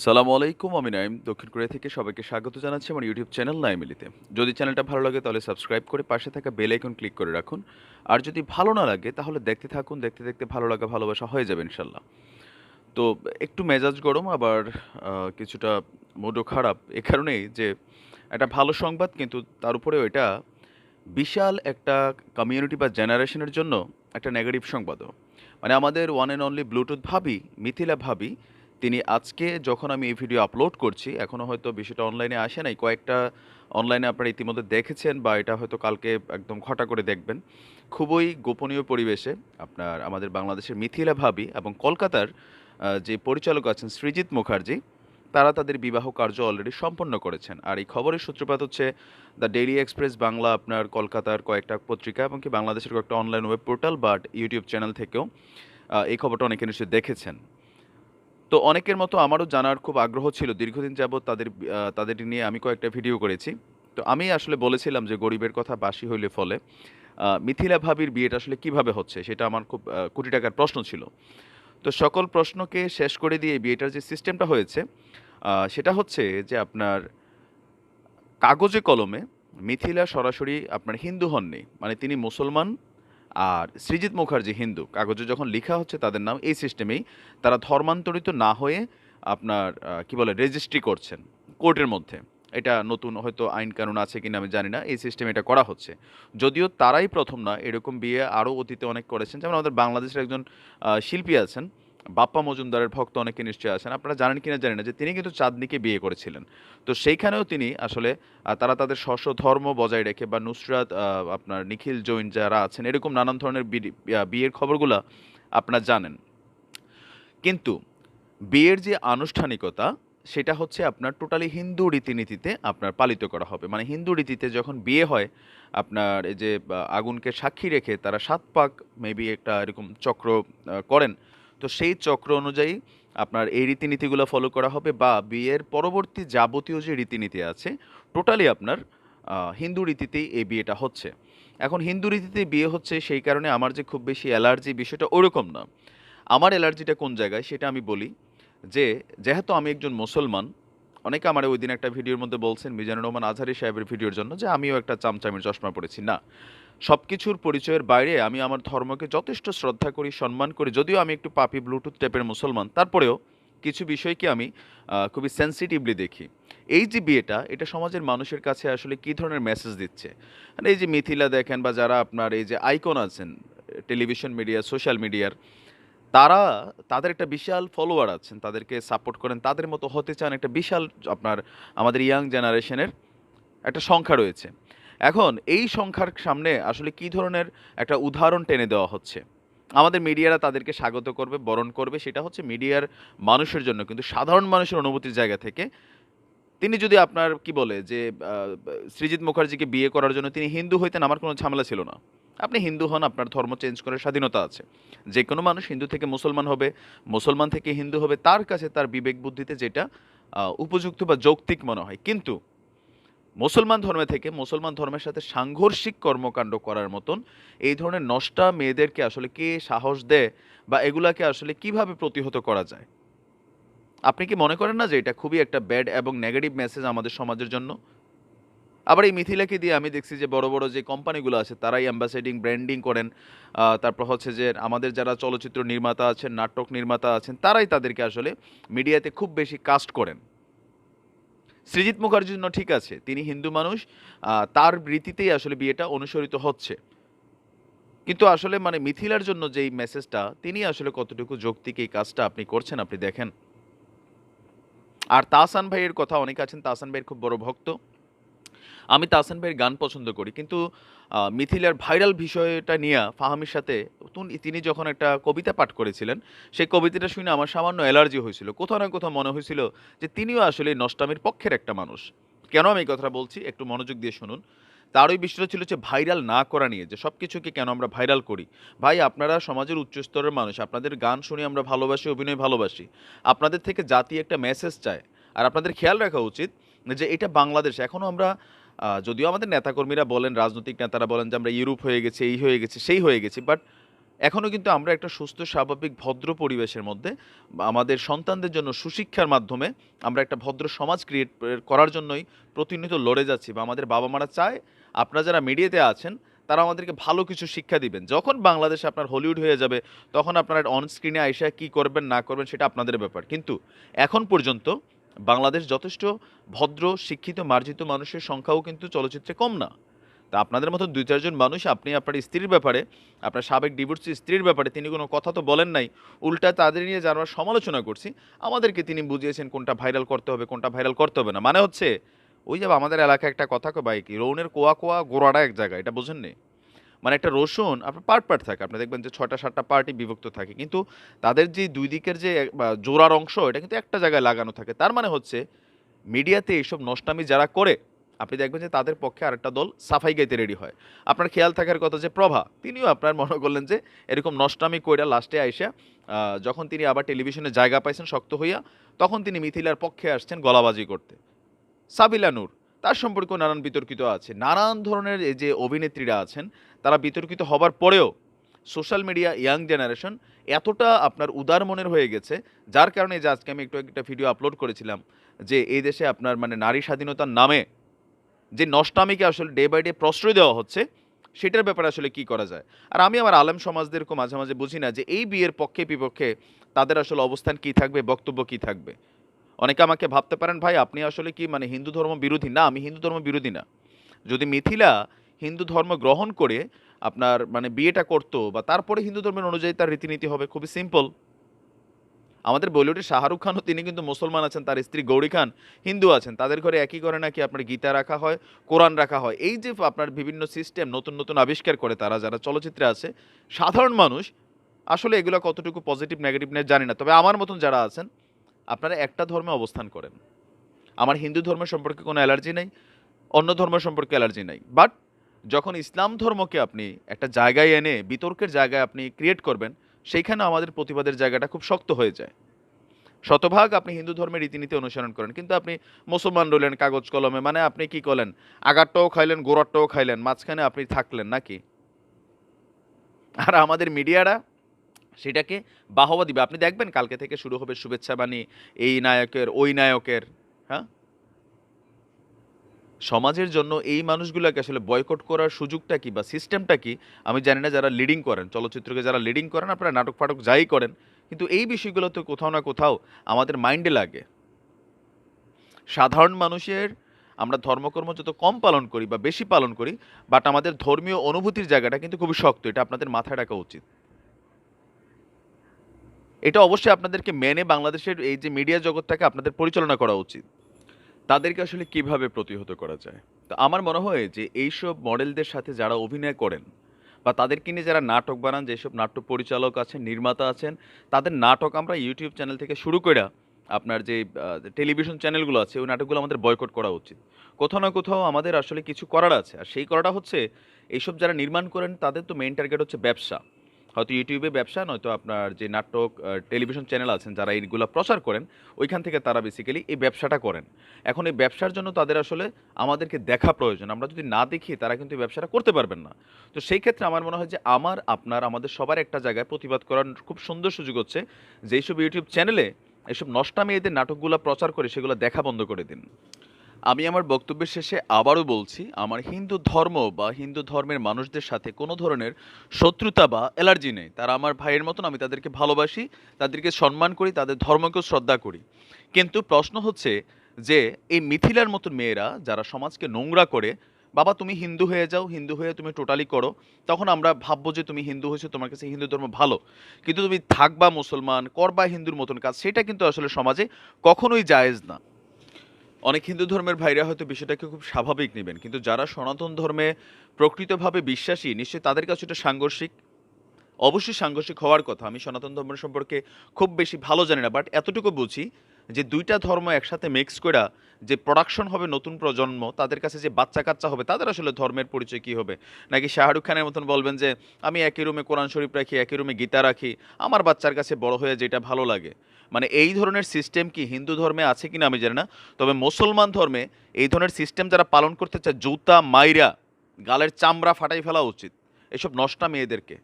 সালামু আলাইকুম, আমি নাইম। দক্ষিণ কোরিয়া থেকে সবাইকে স্বাগত জানাচ্ছি আমার ইউটিউব চ্যানেল নাইমিলিতে। যদি চ্যানেলটা ভালো লাগে তাহলে সাবস্ক্রাইব করে পাশে থাকা বেল আইকন ক্লিক করে রাখুন। আর যদি ভালো না লাগে তাহলে দেখতে থাকুন, দেখতে দেখতে ভালো লাগা, ভালোবাসা হয়ে যাবে ইনশাল্লাহ। তো একটু মেজাজ গরম, আবার কিছুটা মুডও খারাপ এ কারণেই যে একটা ভালো সংবাদ, কিন্তু তার উপরেও এটা বিশাল একটা কমিউনিটি বা জেনারেশনের জন্য একটা নেগেটিভ সংবাদও। মানে আমাদের ওয়ান অ্যান্ড অনলি ব্লুটুথ ভাবি, মিথিলা ভাবি তিনি আজকে যখন আমি এই ভিডিও আপলোড করছি এখনও হয়তো বিষয়টা অনলাইনে আসে নাই, কয়েকটা অনলাইনে আপনারা ইতিমধ্যে দেখেছেন বা এটা হয়তো কালকে একদম ঘটা করে দেখবেন। খুবই গোপনীয় পরিবেশে আপনার আমাদের বাংলাদেশের মিথিলা ভাবি এবং কলকাতার যে পরিচালক আছেন সৃজিত মুখার্জি, তারা তাদের বিবাহ কার্য অলরেডি সম্পন্ন করেছেন। আর এই খবরের সূত্রপাত হচ্ছে দ্য ডেইলি এক্সপ্রেস বাংলা আপনার কলকাতার কয়েকটা পত্রিকা এবং কি বাংলাদেশের কয়েকটা online web portal but YouTube channel থেকেও এই খবরটা অনেকে নিশ্চয়ই দেখেছেন। তো অনেকের মতো আমারও জানার খুব আগ্রহ ছিল। দীর্ঘদিন যাবৎ তাদের তাদের নিয়ে আমি কয়েকটা ভিডিও করেছি। তো আমি আসলে বলেছিলাম যে গরিবের কথা বাসি হইলে ফলে মিথিলা ভাবির বিয়েটা আসলে কীভাবে হচ্ছে সেটা আমার খুব কোটি টাকার প্রশ্ন ছিল। তো সকল প্রশ্নকে শেষ করে দিয়ে বিয়েটার যে সিস্টেমটা হয়েছে সেটা হচ্ছে যে আপনার কাগজে কলমে মিথিলা সরাসরি আপনার হিন্দু হননি। মানে তিনি মুসলমান আর সৃজিত মুখার্জি হিন্দু, কাগজে যখন লেখা হচ্ছে তাদের নাম এই সিস্টেমেই তারা ধর্মান্তরিত না হয়ে আপনার কি বলে রেজিস্ট্রি করছেন কোর্টের মধ্যে। এটা নতুন হয়তো আইন কানুন আছে কিনা আমি জানি না, এই সিস্টেমে এটা করা হচ্ছে। যদিও তারাই প্রথম না, এরকম বিয়ে আরও অতীতে অনেক করেছেন। যেমন আমাদের বাংলাদেশের একজন শিল্পী আছেন বাপ্পা মজুমদারের ভক্ত অনেকে নিশ্চয়ই আছেন, আপনারা জানেন কিনা জানেন না যে তিনি কিন্তু চাঁদনিকে বিয়ে করেছিলেন। তো সেইখানেও তিনি আসলে তারা তাদের স্বস্ব ধর্ম বজায় রেখে বা নুসরাত আপনার নিখিল জৈন যারা আছেন, এরকম নানান ধরনের বিয়ের খবরগুলো আপনারা জানেন। কিন্তু বিয়ের যে আনুষ্ঠানিকতা, সেটা হচ্ছে আপনার টোটালি হিন্দু রীতিনীতিতে আপনার পালিত করা হবে। মানে হিন্দু রীতিতে যখন বিয়ে হয়, আপনার এই যে, আগুনকে সাক্ষী রেখে তারা সাত পাক মেবি একটা এরকম চক্র করেন তো সেই চক্র অনুযায়ী আপনার এই রীতিনীতিগুলো ফলো করা হবে বা বিয়ের পরবর্তী যাবতীয় যে রীতিনীতি আছে টোটালি আপনার হিন্দু রীতিতেই এই বিয়েটা হচ্ছে। এখন হিন্দু রীতিতে বিয়ে হচ্ছে সেই কারণে আমার যে খুব বেশি অ্যালার্জি বিষয়টা ওরকম না। আমার অ্যালার্জিটা কোন জায়গায় সেটা আমি বলি যে, যেহেতু আমি একজন মুসলমান, অনেকে আমার ওই দিন একটা ভিডিওর মধ্যে বলছেন মিজানুর রহমান আজহারি সাহেবের ভিডিওর জন্য যে, আমিও একটা চামচামের চশমা পড়েছি না সব কিছুর পরিচয়ের বাইরে আমি আমার ধর্মকে যথেষ্ট শ্রদ্ধা করি, সম্মান করি, যদিও আমি একটু পাপি ব্লুটুথ টাইপের মুসলমান। তারপরেও কিছু বিষয়কে আমি খুবই সেন্সিটিভলি দেখি। এই যে বিয়েটা, এটা সমাজের মানুষের কাছে আসলে কী ধরনের মেসেজ দিচ্ছে? মানে এই যে মিথিলা দেখেন বা যারা আপনার এই যে আইকন আছেন টেলিভিশন মিডিয়া সোশ্যাল মিডিয়ার তারা, তাদের একটা বিশাল ফলোয়ার আছেন, তাদেরকে সাপোর্ট করেন, তাদের মতো হতে চান একটা বিশাল আপনার, আমাদের ইয়াং জেনারেশনের একটা সংখ্যা রয়েছে। এখন এই সংখ্যার সামনে আসলে কি ধরনের একটা উদাহরণ টেনে দেওয়া হচ্ছে? আমাদের মিডিয়ারা তাদেরকে স্বাগত করবে, বরণ করবে, সেটা হচ্ছে মিডিয়ার মানুষের জন্য। কিন্তু সাধারণ মানুষের অনুভূতির জায়গা থেকে তিনি যদি আপনার কি বলে যে সৃজিত মুখার্জিকে বিয়ে করার জন্য তিনি হিন্দু হইতেন আমার কোনো ঝামেলা ছিল না। আপনি হিন্দু হন, আপনার ধর্ম চেঞ্জ করার স্বাধীনতা আছে। যে কোনো মানুষ হিন্দু থেকে মুসলমান হবে, মুসলমান থেকে হিন্দু হবে, তার কাছে তার বিবেক বুদ্ধিতে যেটা উপযুক্ত বা যৌক্তিক মনে হয়। কিন্তু মুসলমান ধর্মে থেকে মুসলমান ধর্মের সাথে সাংঘর্ষিক কর্মকাণ্ড করার মতন এই ধরনের নষ্টা মেয়েদেরকে আসলে কে সাহস দেয় বা এগুলাকে আসলে কীভাবে প্রতিহত করা যায়? আপনি কি মনে করেন না যে এটা খুবই একটা ব্যাড এবং নেগেটিভ মেসেজ আমাদের সমাজের জন্য? আবার এই মিথিলাকে দিয়ে আমি দেখছি যে বড় বড় যে কোম্পানিগুলো আছে তারাই অ্যাম্বাসেডিং ব্র্যান্ডিং করেন। তারপর হচ্ছে যে আমাদের যারা চলচ্চিত্র নির্মাতা আছেন, নাটক নির্মাতা আছেন, তারাই তাদেরকে আসলে মিডিয়াতে খুব বেশি কাস্ট করেন। সৃজিত মুখার্জির জন্য ঠিক আছে, তিনি হিন্দু মানুষ তার রীতিতেই আসলে বিয়েটা অনুসরিত হচ্ছে। কিন্তু আসলে মানে মিথিলার জন্য যেই মেসেজটা তিনি আসলে কতটুকু যৌক্তিক এই কাজটা আপনি করছেন আপনি দেখেন। আর তাসান ভাইয়ের কথা অনেকে আছেন তাসান ভাইয়ের খুব বড় ভক্ত। আমি তাহসান ভাইয়ের গান পছন্দ করি, কিন্তু মিথিলার ভাইরাল বিষয়টা নিয়ে ফাহামির সাথে তুন- যখন একটা কবিতা পাঠ করেছিলেন, সেই কবিতাটা শুনে আমার সামান্য অ্যালার্জি হয়েছিল। কোথাও না কোথাও মনে হয়েছিল যে তিনিও আসলে নষ্টামির পক্ষের একটা মানুষ। কেন আমি এই কথাটা বলছি? একটু মনোযোগ দিয়ে শুনুন। তার ওই বিষয়টা ছিল যে ভাইরাল না করা নিয়ে, যে সব কিছুকে কেন আমরা ভাইরাল করি? ভাই, আপনারা সমাজের উচ্চস্তরের মানুষ, আপনাদের গান শুনে আমরা ভালোবাসি, অভিনয় ভালোবাসি। আপনাদের থেকে জাতি একটা মেসেজ চায়। আর আপনাদের খেয়াল রাখা উচিত যে এটা বাংলাদেশ। এখনও আমরা যদিও আমাদের নেতাকর্মীরা বলেন, রাজনৈতিক নেতারা বলেন যে আমরা ইউরোপ হয়ে গেছে, এই হয়ে গেছে, সেই হয়ে গেছি বাট এখনও কিন্তু আমরা একটা সুস্থ, স্বাভাবিক, ভদ্র পরিবেশের মধ্যে আমাদের সন্তানদের জন্য সুশিক্ষার মাধ্যমে আমরা একটা ভদ্র সমাজ ক্রিয়েট করার জন্যই প্রতিনিয়ত লড়ে যাচ্ছি বা আমাদের বাবা মারা চায়। আপনারা যারা মিডিয়াতে আছেন, তারা আমাদেরকে ভালো কিছু শিক্ষা দিবেন। যখন বাংলাদেশে আপনার হলিউড হয়ে যাবে, তখন আপনারা অন স্ক্রিনে আইসা কী করবেন, না করবেন, সেটা আপনাদের ব্যাপার। কিন্তু এখন পর্যন্ত বাংলাদেশ যথেষ্ট ভদ্র, শিক্ষিত, মার্জিত মানুষের সংখ্যাও কিন্তু চলচ্চিত্রে কম না। তা আপনাদের মতো দুই চারজন মানুষ, আপনি আপনার স্ত্রীর ব্যাপারে, আপনার সাবেক ডিভোর্সি স্ত্রীর ব্যাপারে তিনি কোনো কথা তো বলেন নাই, উল্টা তাদের নিয়ে যারা সমালোচনা করছি, আমাদেরকে তিনি বুঝিয়েছেন কোনটা ভাইরাল করতে হবে, কোনটা ভাইরাল করতে হবে না। মানে হচ্ছে, ওই যে আমাদের এলাকায় একটা কথা কো ভাই কি, রৌনের কোয়া কোয়া গোড়াটা এক জায়গায়, এটা বোঝেন নি মানে একটা রসুন, আপনার পার্ট পার্ট থাকে। আপনি দেখবেন যে ছয়টা সাতটা পার্টি বিভক্ত থাকে। কিন্তু তাদের যে দুই দিকের যে জোড়ার অংশ, এটা কিন্তু একটা জায়গায় লাগানো থাকে। তার মানে হচ্ছে, মিডিয়াতে এইসব নষ্টামি যারা করে, আপনি দেখবেন যে তাদের পক্ষে আরেকটা দল সাফাই গাইতে রেডি হয়। আপনার খেয়াল থাকার কথা যে প্রভা, তিনিও আপনার মনে করলেন যে এরকম নষ্টামি কইরা লাস্টে আইসা যখন তিনি আবার টেলিভিশনে জায়গা পাইছেন শক্ত হইয়া, তখন তিনি মিথিলার পক্ষে আসছেন গলাবাজি করতে। সাবিলা নূর তার সম্পর্কেও নানান বিতর্কিত আছে। নানান ধরনের যে অভিনেত্রীরা আছেন, তারা বিতর্কিত হবার পরেও সোশ্যাল মিডিয়া ইয়াং জেনারেশন এতটা আপনার উদার মনের হয়ে গেছে, যার কারণে যে আজকে আমি একটু একটা ভিডিও আপলোড করেছিলাম যে এই দেশে আপনার মানে নারী স্বাধীনতার নামে যে নষ্টামিকে আসলে ডে বাই ডে প্রশ্রয় দেওয়া হচ্ছে, সেটার ব্যাপারে আসলে কি করা যায়? আর আমি আমার আলেম সমাজদেরকে মাঝে মাঝে বুঝি না যে এই বিয়ের পক্ষে বিপক্ষে তাদের আসলে অবস্থান কি থাকবে, বক্তব্য কি থাকবে। অনেকে আমাকে ভাবতে পারেন, ভাই, আপনি আসলে কি মানে হিন্দু ধর্ম বিরোধী? না, আমি হিন্দু ধর্ম বিরোধী না। যদি মিথিলা হিন্দু ধর্ম গ্রহণ করে আপনার মানে বিয়েটা করতো বা তারপরে হিন্দু ধর্মের অনুযায়ী তার রীতিনীতি হবে, খুবই সিম্পল। আমাদের বলিউডের শাহরুখ খানও তিনি কিন্তু মুসলমান আছেন, তার স্ত্রী গৌরী খান হিন্দু আছেন। তাদের ঘরে একই করে নাকি আপনার গীতা রাখা হয়, কোরআন রাখা হয়। এই যে আপনার বিভিন্ন সিস্টেম নতুন নতুন আবিষ্কার করে তারা, যারা চলচ্চিত্রে আছে, সাধারণ মানুষ আসলে এগুলো কতটুকু পজিটিভ, নেগেটিভ নেই জানি না। তবে আমার মতন যারা আছেন আপনারা একটা ধর্মে অবস্থান করেন। আমার হিন্দু ধর্ম সম্পর্কে কোনো অ্যালার্জি নেই, অন্য ধর্ম সম্পর্কে অ্যালার্জি নেই। বাট যখন ইসলাম ধর্মকে আপনি একটা জায়গায় এনে, বিতর্কের জায়গায় আপনি ক্রিয়েট করবেন, সেইখানে আমাদের প্রতিবাদের জায়গাটা খুব শক্ত হয়ে যায়। শতভাগ আপনি হিন্দু ধর্মের রীতিনীতি অনুসরণ করেন, কিন্তু আপনি মুসলমান রইলেন কাগজ কলমে মানে আপনি কি করলেন? আগারটাও খাইলেন গোড়ারটাও খাইলেন, মাঝখানে আপনি থাকলেন নাকি? আর আমাদের মিডিয়ারা সেটাকে বাহবা দিবে। আপনি দেখবেন কালকে থেকে শুরু হবে শুভেচ্ছা বাণী, এই নায়কের, ওই নায়কের হ্যাঁ? সমাজের জন্য এই মানুষগুলোকে আসলে বয়কট করার সুযোগটা কি বা সিস্টেমটা কি? আমি জানি না যারা লিডিং করেন, চলচ্চিত্রকে যারা লিডিং করেন, আপনারা নাটক ফাটক যাই করেন, কিন্তু এই বিষয়গুলো তো কোথাও না কোথাও আমাদের মাইন্ডে লাগে। সাধারণ মানুষের আমরা ধর্মকর্ম যত কম পালন করি বা বেশি পালন করি বাট আমাদের ধর্মীয় অনুভূতির জায়গাটা কিন্তু খুবই শক্ত, এটা আপনাদের মাথায় রাখা উচিত। এটা অবশ্যই আপনাদেরকে মেনে বাংলাদেশের এই যে মিডিয়া জগৎটাকে আপনাদের পরিচালনা করা উচিত। তাদেরকে আসলে কীভাবে প্রতিহত করা যায়? তো আমার মনে হয় যে এইসব মডেলদের সাথে যারা অভিনয় করেন বা তাদেরকে নিয়ে যারা নাটক বানান, যেসব নাট্য পরিচালক আছেন, নির্মাতা আছেন, তাদের নাটক আমরা ইউটিউব চ্যানেল থেকে শুরু করে আপনার যে টেলিভিশন চ্যানেলগুলো আছে, ওই নাটকগুলো আমাদের বয়কট করা উচিত। কোথাও না কোথাও আমাদের আসলে কিছু করার আছে। আর সেই করাটা হচ্ছে, এইসব যারা নির্মাণ করেন, তাদের তো মেইন টার্গেট হচ্ছে ব্যবসা। হয়তো ইউটিউবে ব্যবসা, নয়তো আপনার যে নাটক টেলিভিশন চ্যানেল আছেন যারা এইগুলো প্রচার করেন, ওইখান থেকে তারা বেসিক্যালি এই ব্যবসাটা করেন। এখন এই ব্যবসার জন্য তাদের আসলে আমাদেরকে দেখা প্রয়োজন। আমরা যদি না দেখি, তারা কিন্তু ব্যবসাটা করতে পারবেন না। তো সেই ক্ষেত্রে আমার মনে হয় যে আমার, আপনার, আমাদের সবার একটা জায়গায় প্রতিবাদ করার খুব সুন্দর সুযোগ হচ্ছে যে এইসব ইউটিউব চ্যানেলে এইসব নষ্টামি এদের নাটকগুলো প্রচার করে সেগুলো দেখা বন্ধ করে দিন। আমি আমার বক্তব্যের শেষে আবারও বলছি, আমার হিন্দু ধর্ম বা হিন্দু ধর্মের মানুষদের সাথে কোনো ধরনের শত্রুতা বা অ্যালার্জি নেই। তারা আমার ভাইয়ের মতন, আমি তাদেরকে ভালোবাসি, তাদেরকে সম্মান করি, তাদের ধর্মকেও শ্রদ্ধা করি। কিন্তু প্রশ্ন হচ্ছে যে, এই মিথিলার মতন মেয়েরা যারা সমাজকে নোংরা করে, বাবা, তুমি হিন্দু হয়ে যাও, হিন্দু হয়ে তুমি টোটালি করো। তখন আমরা ভাববো যে, তুমি হিন্দু হয়েছো, তোমার কাছে হিন্দু ধর্ম ভালো। কিন্তু তুমি থাকবা মুসলমান, করবা হিন্দুর মতন কাজ, সেটা কিন্তু আসলে সমাজে কখনোই জায়েজ না। অনেক হিন্দু ধর্মের ভাইরা হয়তো বিষয়টাকে খুব স্বাভাবিক নেবেন, কিন্তু যারা সনাতন ধর্মে প্রকৃতভাবে বিশ্বাসী, নিশ্চয়ই তাদের কাছে এটা সাংঘর্ষিক। অবশ্যই সাংঘর্ষিক হওয়ার কথা, আমি সনাতন ধর্ম সম্পর্কে খুব বেশি ভালো জানি না বাট এতটুকু বুঝি যে দুইটা ধর্ম একসাথে মিক্স করা যে প্রোডাকশন হবে নতুন প্রজন্ম, তাদের কাছে যে বাচ্চা কাচ্চা হবে, তাদের আসলে ধর্মের পরিচয় কী হবে? নাকি শাহরুখ খানের মতন বলবেন যে, আমি একই রুমে কোরআন শরীফ রাখি, একই রুমে গীতা রাখি, আমার বাচ্চার কাছে বড় হয়ে যেটা ভালো লাগে? মানে এই ধরনের সিস্টেম কি হিন্দু ধর্মে আছে কিনা আমি জানি না, তবে মুসলমান ধর্মে এই ধরনের সিস্টেম যারা পালন করতে চায়, জুতা, মাইরা, গালের চামড়া ফাটাই ফেলা উচিত, এসব নষ্টা মেয়েদেরকে।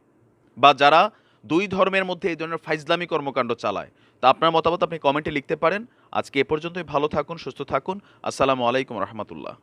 বা যারা দুই ধর্মের মধ্যে এই ধরনের ফাইজলামি কর্মকাণ্ড চালায় তা আপনার মতামত আপনি কমেন্টে লিখতে পারেন। আজকে এ পর্যন্তই ভালো থাকুন, সুস্থ থাকুন। আসসালামু আলাইকুম রহমতুল্লাহ।